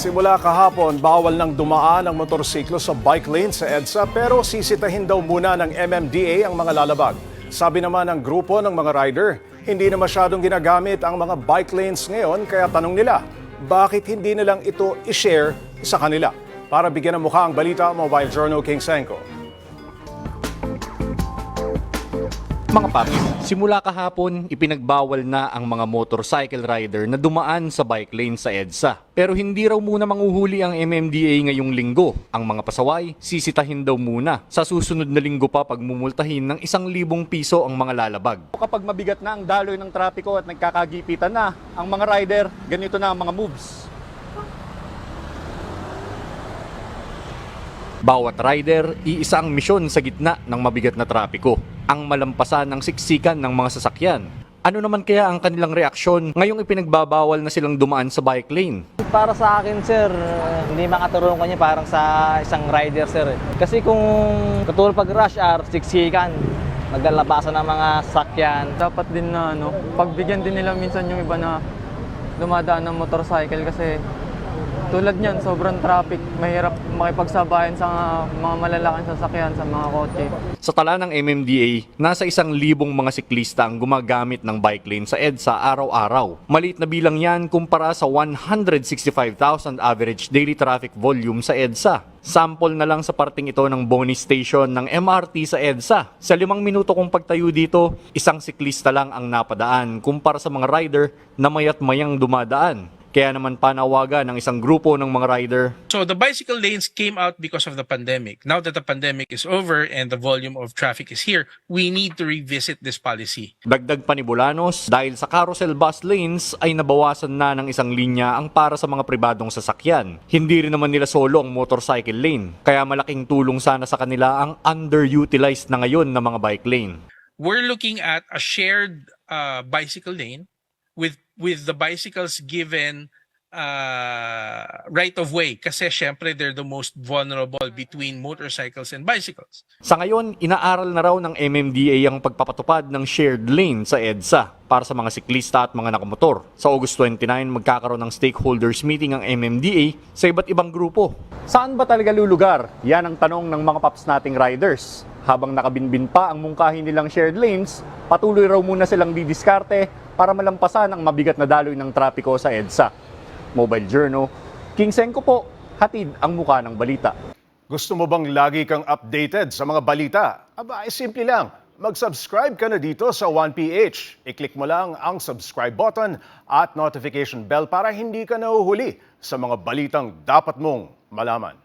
Simula kahapon, bawal nang dumaan ang motorsiklo sa bike lane sa EDSA pero sisitahin daw muna ng MMDA ang mga lalabag. Sabi naman ng grupo ng mga rider, hindi na masyadong ginagamit ang mga bike lanes ngayon kaya tanong nila, bakit hindi nilang ito i-share sa kanila? Para bigyan ng mukha ang balita, Mobile Journal King Senko. Mga papi, simula kahapon, ipinagbawal na ang mga motorcycle rider na dumaan sa bike lane sa EDSA. Pero hindi raw muna manguhuli ang MMDA ngayong linggo. Ang mga pasaway, sisitahin daw muna. Sa susunod na linggo pa pagmumultahin ng isang libong piso ang mga lalabag. Kapag mabigat na ang daloy ng trapiko at nagkakagipitan na, ang mga rider, ganito na ang mga moves. Bawat rider, iisa ang misyon sa gitna ng mabigat na trapiko, ang malampasan ng siksikan ng mga sasakyan. Ano naman kaya ang kanilang reaksyon ngayong ipinagbabawal na silang dumaan sa bike lane? Para sa akin, sir, eh, hindi makatulong kanya parang sa isang rider, sir. eh. Kasi kung katulad pag rush hour, siksikan, naglalabasan ng mga sakyan. dapat din na ano, pagbigyan din nila minsan yung iba na dumadaan ng motorcycle kasi tulad niyan, sobrang traffic, mahirap makipagsabayan sa mga malalaking sasakyan, sa mga kotse. Sa tala ng MMDA, nasa isang libong mga siklista ang gumagamit ng bike lane sa EDSA araw-araw. Maliit na bilang yan kumpara sa 165,000 average daily traffic volume sa EDSA. Sample na lang sa parting ito ng Boni Station ng MRT sa EDSA. Sa limang minuto kong pagtayo dito, isang siklista lang ang napadaan kumpara sa mga rider na mayat mayang dumadaan. Kaya naman panawagan ng isang grupo ng mga rider So the bicycle lanes came out because of the pandemic. Now that the pandemic is over and the volume of traffic is here, we need to revisit this policy. Dagdag pa ni Bolanos, dahil sa carousel bus lanes ay nabawasan na ng isang linya ang para sa mga pribadong sasakyan. Hindi rin naman nila solo ang motorcycle lane, kaya malaking tulong sana sa kanila ang underutilized na ngayon na mga bike lane. We're looking at a shared uh, bicycle lane with with the bicycles given uh, right of way kasi syempre they're the most vulnerable between motorcycles and bicycles. Sa ngayon, inaaral na raw ng MMDA ang pagpapatupad ng shared lane sa EDSA para sa mga siklista at mga nakamotor. Sa August 29, magkakaroon ng stakeholders meeting ang MMDA sa iba't ibang grupo. Saan ba talaga lulugar? Yan ang tanong ng mga paps nating riders. Habang nakabinbin pa ang mungkahin nilang shared lanes, patuloy raw muna silang didiskarte para malampasan ang mabigat na daloy ng trapiko sa EDSA. Mobile Journal, King Senko po, hatid ang muka ng balita. Gusto mo bang lagi kang updated sa mga balita? Aba, ay simple lang. Mag-subscribe ka na dito sa 1PH. I-click mo lang ang subscribe button at notification bell para hindi ka nahuhuli sa mga balitang dapat mong malaman.